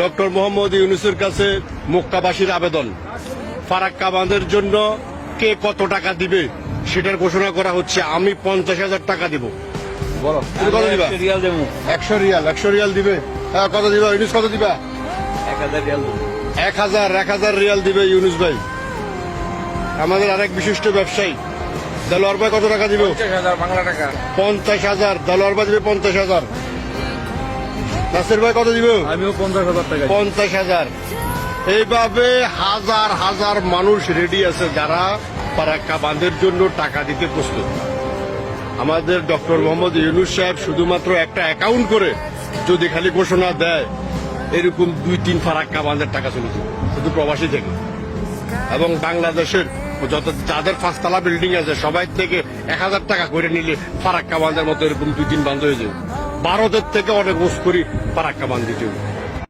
Doctor Mohammad ইউনুসের কাছে মক্কাবাসীর আবেদন। ফারাক্কা বাঁধের জন্য কে কত টাকা দিবে সেটার ঘোষণা করা হচ্ছে। আমি পঞ্চাশ হাজার টাকা দিব। একশো রিয়াল একশো রিয়াল দিবে? হ্যাঁ কত দিবা? ইউনুস কত দিবা? এক হাজার এক হাজার রিয়াল দিবে ইউনুস ভাই। আমাদের আরেক বিশিষ্ট ব্যবসায়ী। দেলোয়ার ভাই কত টাকা দিবে? পঞ্চাশ হাজার পঞ্চাশ দেলোয়ার ভাই দিবে পঞ্চাশ হাজার। নাসির ভাই কত দিবে? আমিও পঞ্চাশ হাজার টাকা পঞ্চাশ হাজার। এইভাবে হাজার হাজার মানুষ রেডি আছে যারা ফারাক্কা বাঁধের জন্য টাকা দিতে প্রস্তুত। আমাদের ডক্টর মোহাম্মদ ইউনুস সাহেব শুধুমাত্র একটা অ্যাকাউন্ট করে যদি খালি ঘোষণা দেয় এরকম দুই তিন ফারাক্কা বাঁধের টাকা চলে যাবে শুধু প্রবাসী থেকে। এবং বাংলাদেশের যত যাদের পাঁচতলা বিল্ডিং আছে সবাই থেকে এক হাজার টাকা করে নিলে ফারাক্কা বাঁধের মতো এরকম দুই তিন বান্ধ হয়ে যাবে। ভারতের থেকে অনেক মুস্করি পারাক্কা হবে